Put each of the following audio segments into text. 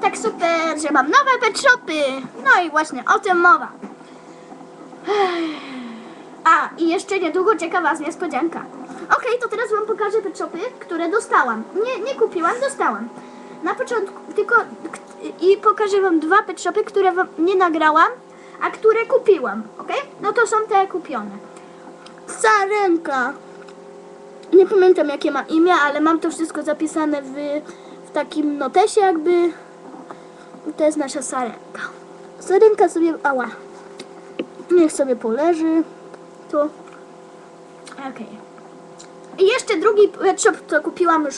Tak super, że mam nowe pet shopy. No i właśnie o tym mowa. A, i jeszcze niedługo czeka Was niespodzianka. Okej, to teraz Wam pokażę pet shopy, które dostałam. Nie, nie kupiłam, dostałam. Na początku, tylko i pokażę Wam dwa pet shopy, które Wam nie nagrałam, a które kupiłam, ok? No to są te kupione. Sarenka. Nie pamiętam jakie ma imię, ale mam to wszystko zapisane w takim notesie jakby. To jest nasza sarenka. Sarenka sobie, ała, niech sobie poleży. Tu. Okej. I jeszcze drugi pet shop, co kupiłam już,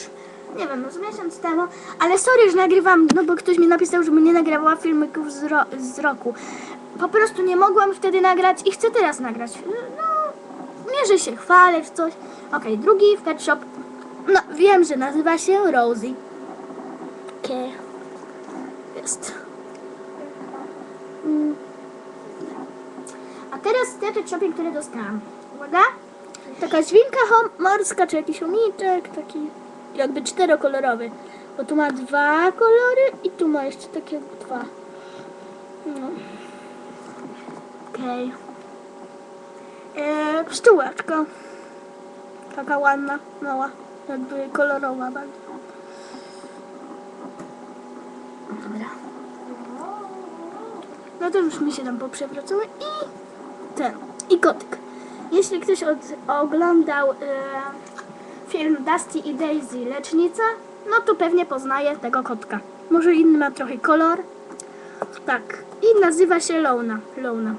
nie wiem, z miesiąc temu, ale sorry, że nagrywam, no bo ktoś mi napisał, żebym nie nagrywała filmików z, ro, z roku. Po prostu nie mogłam wtedy nagrać i chcę teraz nagrać. No, nie, się chwalę czy coś. Okej, drugi pet shop, no wiem, że nazywa się Rosie. Okej. Jest. Mm. A teraz te shopy, które dostałam. Uwaga. Taka świnka morska, czy jakiś chomiczek, taki jakby czterokolorowy. Bo tu ma dwa kolory i tu ma jeszcze takie dwa. No. Okej. Eee, pszczółeczka. Taka ładna, mała, jakby kolorowa bardzo. Dobra. No to już mi się tam poprzewracały i ten, i kotyk. Jeśli ktoś od, oglądał e, film Dusty i Daisy Lecznica, no to pewnie poznaje tego kotka. Może inny ma trochę kolor. Tak. I nazywa się Lona. Lona.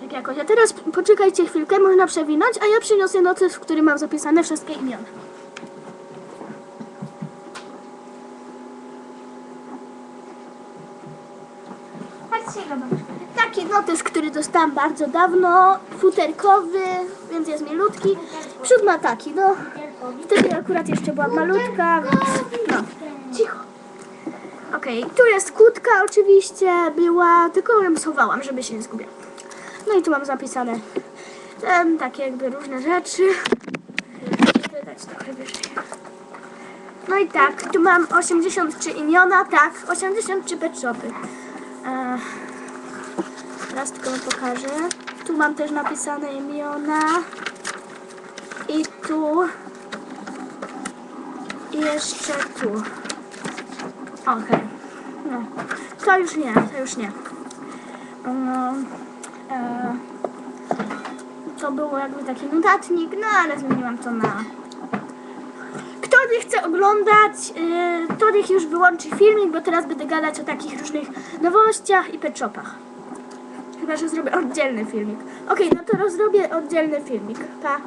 Tak jakoś. A teraz poczekajcie chwilkę, można przewinąć, a ja przyniosę notes, w którym mam zapisane wszystkie imiona. Patrzcie, zobacz. Taki notes, który dostałam bardzo dawno, futerkowy, więc jest milutki. Przód ma taki, no. Wtedy akurat jeszcze była malutka, więc no. Cicho. Okej, tu jest kutka oczywiście, była, tylko ją schowałam, żeby się nie zgubiła. No i tu mam zapisane em, takie jakby różne rzeczy. Trochę wyżej. No i tak, tu mam 83 imiona, tak, 83 pet shopy. E, teraz tylko pokażę. Tu mam też napisane imiona. I tu. I jeszcze tu. Okej. No. To już nie, to już nie. No, e, to było jakby taki notatnik, no ale zmieniłam to na kto nie chce oglądać, yy, to niech już wyłączy filmik, bo teraz będę gadać o takich różnych nowościach i pet shopach. Chyba, że zrobię oddzielny filmik. Okej, no to rozrobię oddzielny filmik. Pa.